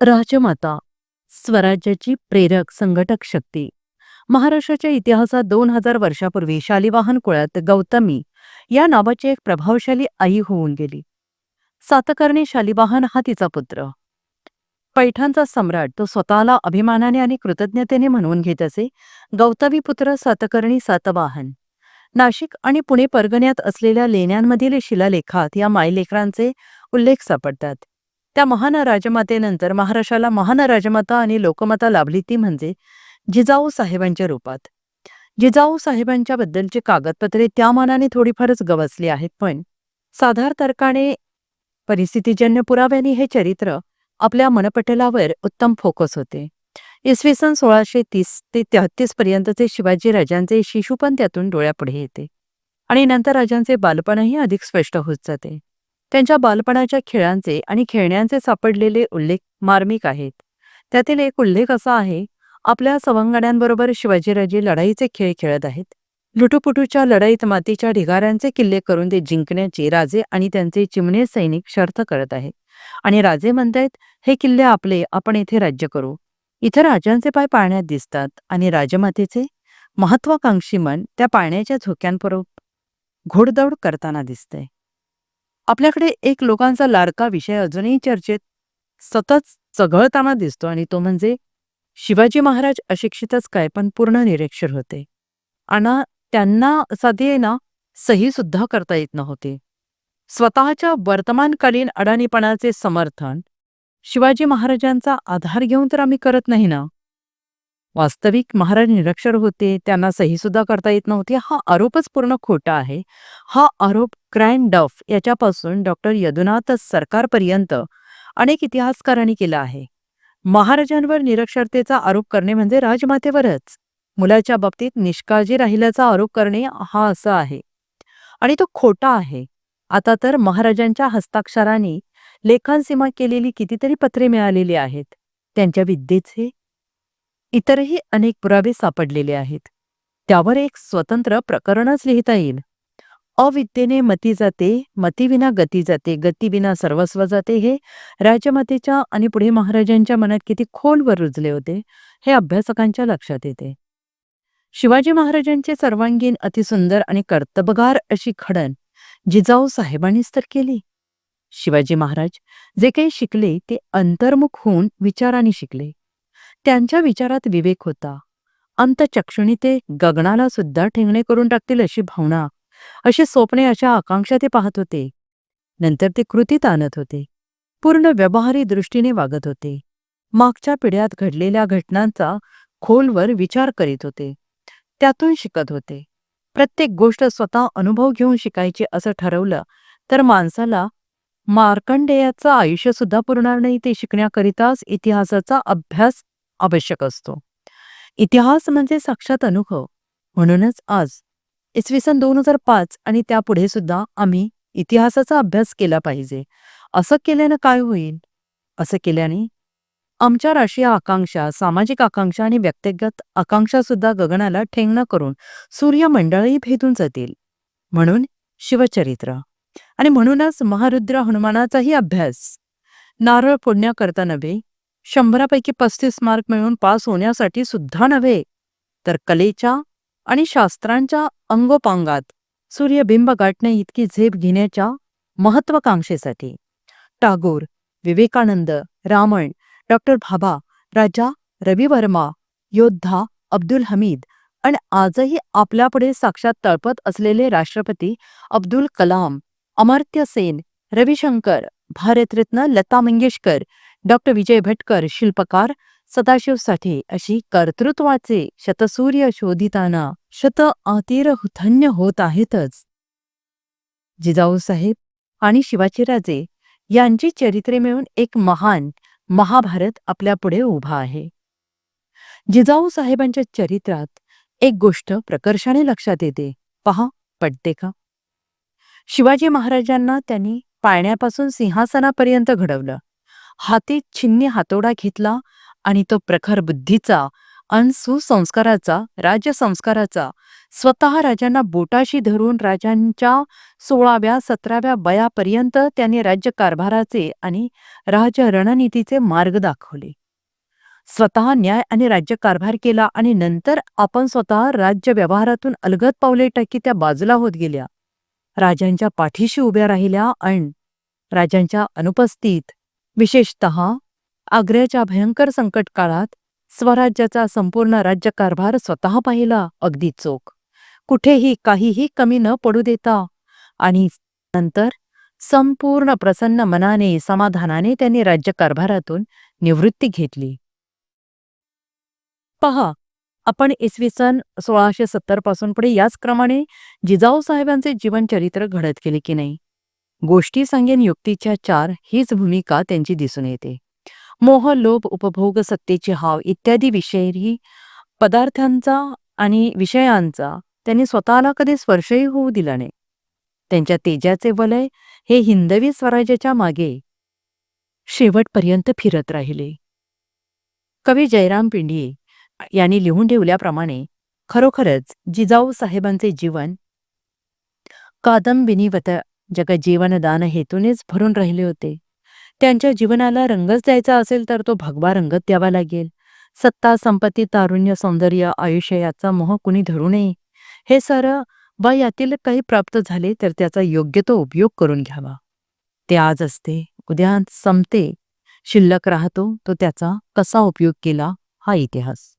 राजमाता स्वराज्याची प्रेरक संघटक शक्ती. महाराष्ट्राच्या इतिहासात दोन हजार वर्षापूर्वी शालिवाहन कुळात गौतमी या नावाची एक प्रभावशाली आई होऊन गेली. सातकर्णी शालिवाहन हा तिचा पुत्र. पैठणचा सम्राट तो स्वतःला अभिमानाने आणि कृतज्ञतेने म्हणवून घेत असे गौतमी पुत्र सातकर्णी सातवाहन. नाशिक आणि पुणे परगण्यात असलेल्या लेण्यांमधील शिलालेखात या मायलेकरांचे उल्लेख सापडतात. त्या महान राजमातेनंतर महाराष्ट्राला महान राजमाता आणि लोकमाता लाभली ती म्हणजे जिजाऊ साहेबांच्या रूपात. जिजाऊ साहेबांच्या बद्दलची कागदपत्रे त्या मानाने थोडीफारच गवसली आहेत पण साधार तर्काने परिस्थितीजन्य पुराव्याने हे चरित्र आपल्या मनपटलावर उत्तम फोकस होते. इसवी सन सोळाशे तीस ते तेहतीस पर्यंतचे शिवाजी राजांचे शिशुपण त्यातून डोळ्यापुढे येते आणि नंतर राजांचे बालपणही अधिक स्पष्ट होत जाते. त्यांच्या बालपणाच्या खेळांचे आणि खेळण्यांचे सापडलेले उल्लेख मार्मिक आहेत. त्यातील एक उल्लेख असा आहे आपल्या सवंगड्यांबरोबर शिवाजीराजे लढाईचे खेळ खेळत आहेत. लुटुपुटूच्या लढाईत मातीच्या ढिगाऱ्यांचे किल्ले करून ते जिंकण्याची राजे आणि त्यांचे चिमणे सैनिक शर्थ करत आहेत. आणि राजे म्हणतायत हे किल्ले आपले आपण येथे राज्य करू. इथं राजांचे पाय पाळण्यात दिसतात आणि राजमातेचे महत्वाकांक्षी मन त्या पाळण्याच्या झोक्यांबरोबर घोडदौड करताना दिसते आपल्याकडे एक लोकांचा लाडका विषय अजूनही चर्चेत सतत चघळताना दिसतो आणि तो म्हणजे शिवाजी महाराज अशिक्षितच काय पण पूर्ण निरीक्षर होते. आणि त्यांना साधे ना सही सुद्धा करता येत नव्हते. स्वतःच्या वर्तमानकालीन अडाणीपणाचे समर्थन शिवाजी महाराजांचा आधार घेऊन तर आम्ही करत नाही ना? वास्तविक महाराज निरक्षर होते त्यांना सही सुद्धा करता येत नव्हती. हा आरोपच पूर्ण खोटा आहे. हा आरोप क्राईम डफ याच्यापासून डॉक्टर यदुनाथ सरकारपर्यंत अनेक इतिहासकारांनी केला आहे. महाराजांवर निरक्षरतेचा आरोप करणे म्हणजे राजमातेवरच मुलाच्या बाबतीत निष्काळजी राहिल्याचा आरोप करणे हा असं आहे. आणि तो खोटा आहे. आता तर महाराजांच्या हस्ताक्षराने लेखांसीमा केलेली कितीतरी पत्रे मिळालेली आहेत. त्यांच्या विद्येचे इतरही अनेक पुरावे सापडलेले आहेत. त्यावर एक स्वतंत्र प्रकरणच लिहिता येईल. अविद्येने मती जाते मतीविना गती जाते गतीविना सर्वस्व जाते हे राजमातेच्या आणि पुढे महाराजांच्या मनात किती खोलवर रुजले होते हे अभ्यासकांच्या लक्षात येते. शिवाजी महाराजांचे सर्वांगीण अतिसुंदर आणि कर्तबगार अशी खडण जिजाऊ साहेबांनीच तर केली. शिवाजी महाराज जे काही शिकले ते अंतर्मुख होऊन विचाराने शिकले. त्यांच्या विचारात विवेक होता. अंतचक्षुणी ते गगनाला सुद्धा ठेंगणे करून टाकतील अशी भावना अशी स्वप्ने अशा आकांक्षा ते पाहत होते. नंतर ते कृतीत आणत होते. पूर्ण व्यवहारी दृष्टीने वागत होते. मागच्या पिढ्यात घडलेल्या घटनांचा खोलवर विचार करीत होते. त्यातून शिकत होते. प्रत्येक गोष्ट स्वतः अनुभव घेऊन शिकायची असं ठरवलं तर माणसाला मार्कंडेयाचं आयुष्य सुद्धा पुरणार नाही ते शिकण्याकरिताच इतिहासाचा अभ्यास आवश्यक असतो. इतिहास म्हणजे साक्षात अनुभव. म्हणूनच आज इसवी सन दोन हजार पाच आणि त्यापुढे सुद्धा आम्ही इतिहासाचा अभ्यास केला पाहिजे. असं केल्यानं काय होईल? असं केल्याने आमच्या राष्ट्रीय आकांक्षा सामाजिक आकांक्षा आणि व्यक्तिगत आकांक्षा सुद्धा गगनाला ठेंगणं करून सूर्यमंडळही भेदून जातील. म्हणून शिवचरित्र. आणि म्हणूनच महारुद्र हनुमानाचाही अभ्यास. नारळ पुण्या करता नव्हे शंभरापैकी पस्तीस मार्क मिळवून पास होण्यासाठी सुद्धा नव्हे तर कलेच्या आणि शास्त्रांच्या अंगोपांगात सूर्यबिंब गाठणे इतकी झेप घेण्याच्या महत्वाकांक्षेसाठी टागोर विवेकानंद रामण डॉक्टर भाभा राजा रविवर्मा योद्धा अब्दुल हमीद आणि आजही आपल्यापुढे साक्षात तळपत असलेले राष्ट्रपती अब्दुल कलाम अमर्त्य सेन रविशंकर भारतरत्न लता मंगेशकर डॉक्टर विजय भटकर शिल्पकार सदाशिव साठे अशी कर्तृत्वाचे शतसूर्य शोधिताना शत आतीर धन्य होत आहेतच. जिजाऊ साहेब आणि शिवाजीराजे यांची चरित्रे मिळून एक महान महाभारत आपल्यापुढे उभा आहे. जिजाऊ साहेबांच्या चरित्रात एक गोष्ट प्रकर्षाने लक्षात येते. पहा पडते का? शिवाजी महाराजांना त्यांनी पाळण्यापासून सिंहासनापर्यंत घडवलं. हाती छिन्नी हातोडा घेतला आणि तो प्रखर बुद्धीचा अन सुसंस्काराचा राज्यसंस्काराचा स्वतः राजांना बोटाशी धरून राजांच्या सोळाव्या सतराव्या वयापर्यंत त्यांनी राज्यकारभाराचे आणि राजरणनीतीचे मार्ग दाखवले. स्वतः न्याय आणि राज्यकारभार केला आणि नंतर आपण स्वतः राज्य व्यवहारातून अलगद पावले टाकी त्या बाजूला होत गेल्या. राजांच्या पाठीशी उभ्या राहिल्या अण राजांच्या अनुपस्थित विशेषत आग्र्याच्या भयंकर संकट काळात स्वराज्याचा संपूर्ण राज्यकारभार स्वतः पाहिला अगदी चोख. कुठेही काहीही कमी न पडू देता आणि नंतर संपूर्ण प्रसन्न मनाने समाधानाने त्यांनी राज्यकारभारातून निवृत्ती घेतली. पहा आपण इसवी सन सोळाशे सत्तरपासून पुढे याच क्रमाने जिजाऊ साहेबांचे जीवनचरित्र घडत गेले की नाही? गोष्टी सांगेन युक्तीच्या चार हीच भूमिका त्यांची दिसून येते. मोह लोभ उपभोग सत्तेची हाव इत्यादी विषयी पदार्थांचा आणि विषयांचा त्यांनी स्वतःला कधी स्पर्शही होऊ दिला नाही. त्यांच्या तेजाचे वलय हे हिंदवी स्वराज्याच्या मागे शेवटपर्यंत फिरत राहिले. कवी जयराम पिंडिये यांनी लिहून ठेवल्याप्रमाणे खरोखरच जिजाऊ साहेबांचे जीवन कादंबिनीवत जगजीवनदान हेतूनेच भरून राहिले होते. त्यांच्या जीवनाला रंगच द्यायचा असेल तर तो भगवा रंगत द्यावा लागेल. सत्ता संपत्ती तारुण्य सौंदर्य आयुष्य याचा मोह कुणी धरू नये. हे सारं वा यातील काही प्राप्त झाले तर त्याचा योग्य तो उपयोग करून घ्यावा. ते आज असते उद्या संपते. शिल्लक राहतो तो त्याचा कसा उपयोग केला हा इतिहास.